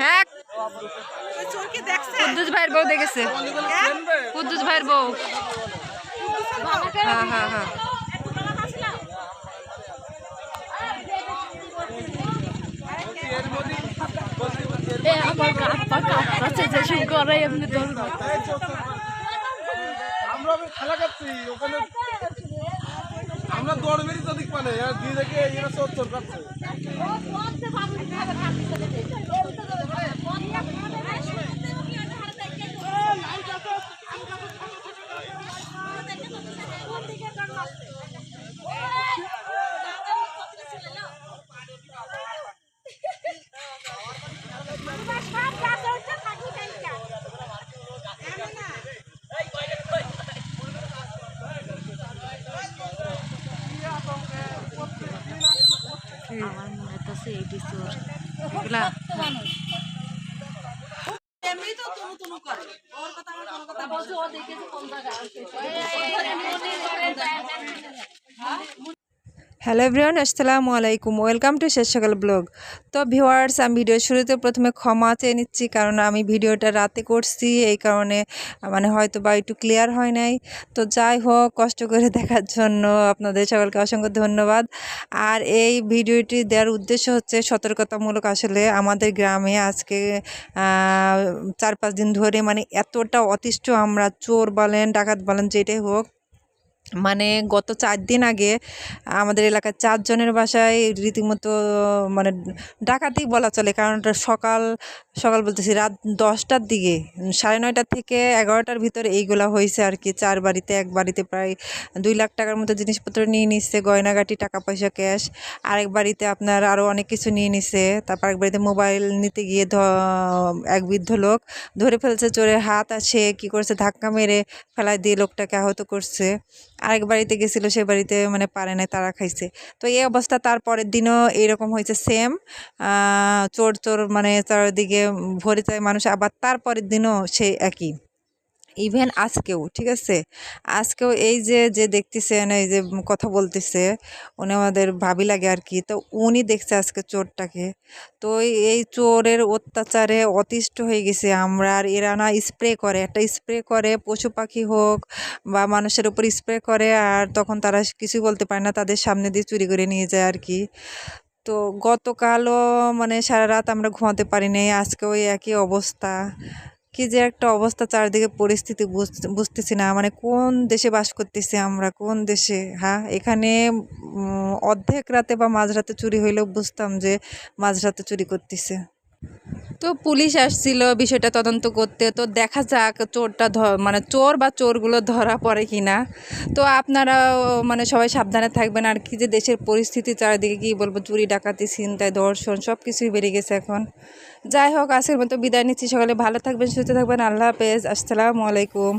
হ্যাঁ। কুদ্দুস ভাইয়ের বউ দেখেছে। কুদ্দুস ভাইয়ের বউ। হ্যাঁ হ্যাঁ হ্যাঁ। আমার কাপ কাপ শুরু করে এমনি তোর ওকে খেলা করছি, ওখানে আমরা দৌড় তো দিক মানে দিয়ে দেখে এরা চোর চোর কাটছে আমার মনে হইতাছে এইটি চোর এগুলা এমনি তো তুনু তুনু করে। ওর কথা আমার কোনো কথা বলছে ও দেখেছে কোন হ্যালো এভরিওয়ান আসসালামু আলাইকুম ওয়েলকাম টু শেষ সকাল ব্লগ তো ভিউয়ার্স আমি ভিডিও শুরুতে প্রথমে ক্ষমা চেয়ে নিচ্ছি, কারণ আমি ভিডিওটা রাতে করছি, এই কারণে মানে হয়তো বা একটু ক্লিয়ার হয় নাই। তো যাই হোক, কষ্ট করে দেখার জন্য আপনাদের সকলকে অসংখ্য ধন্যবাদ। আর এই ভিডিওটি দেওয়ার উদ্দেশ্য হচ্ছে সতর্কতামূলক আসলে আমাদের গ্রামে আজকে চার পাঁচ দিন ধরে মানে এতটা অতিষ্ঠ আমরা চোর বলেন, ডাকাত বলেন, যেটাই হোক মানে গত চার দিন আগে আমাদের এলাকার চারজনের বাসায় রীতিমতো মানে ডাকাতি বলা চলে, কারণ সকাল সকাল বলতেছি রাত দশটার দিকে, সাড়ে নয়টার থেকে এগারোটার ভিতরে এইগুলা হয়েছে আর কি, চার বাড়িতে, এক বাড়িতে প্রায় দুই লাখ টাকার মতো জিনিসপত্র নিয়ে নিচ্ছে গয়নাগাটি টাকা পয়সা ক্যাশ, আরেক বাড়িতে আপনার আরও অনেক কিছু নিয়ে নিছে, তারপর এক বাড়িতে মোবাইল নিতে গিয়ে এক বৃদ্ধ লোক ধরে ফেলছে, চোরের হাত আছে, কি করছে, ধাক্কা মেরে ফেলায় দিয়ে লোকটাকে আহত করছে। আরেক বাড়িতে গেছিল, সে বাড়িতে মানে পারে নাই, তারা খাইছে। তো এই অবস্থা তার পরের দিনও এরকম হয়েছে সেম চোর চোর মানে চারদিকে ভরে যায় মানুষ, আবার তার পরের দিনও সেই একই। ইভেন আজকেও, ঠিক আছে? আজকেও এই যে যে দেখতেছেন, এই যে কথা বলতেছে, উনি আমাদের ভাবি লাগে আর কি, তো উনি দেখছে আজকে চোরটাকে। তো এই- চোরের অত্যাচারে অতিষ্ঠ হয়ে গেছে আমরা, আর এরা না স্প্রে করে, একটা স্প্রে করে, পশু পাখি হোক বা মানুষের উপর স্প্রে করে, আর তখন তারা কিছু বলতে পারে না, তাদের সামনে দিয়ে চুরি করে নিয়ে যায় আর কি। তো গতকালও মানে সারা রাত আমরা ঘুমাতে পারি নাই আজকে ওই একই অবস্থা। কি যে একটা অবস্থা চারদিকে পরিস্থিতি বুঝ- বুঝতেছি না। মানে কোন দেশে বাস করতেছি আমরা? কোন দেশে? হ্যাঁ? এখানে অর্ধেক রাতে বা মাঝরাতে চুরি হইলেও বুঝতাম যে মাঝরাতে চুরি করতেছে। তো পুলিশ আসছিল, বিষয়টা তদন্ত করতে। তো দেখা যাক চোরটা মানে চোর বা চোরগুলো ধরা পড়ে কি না তো আপনারাও মানে সবাই সাবধানে থাকবেন। আর কি যে দেশের পরিস্থিতি, চারিদিকে কি বলব, চুরি, ডাকাতি চিন্তায় ধর্ষণ সব কিছুই বেড়ে গেছে এখন। যাই হোক, আজকের মতো বিদায় নিচ্ছি। সকালে ভালো থাকবেন, সুস্থ থাকবেন। আল্লাহ হাফেজ। আসসালামু আলাইকুম।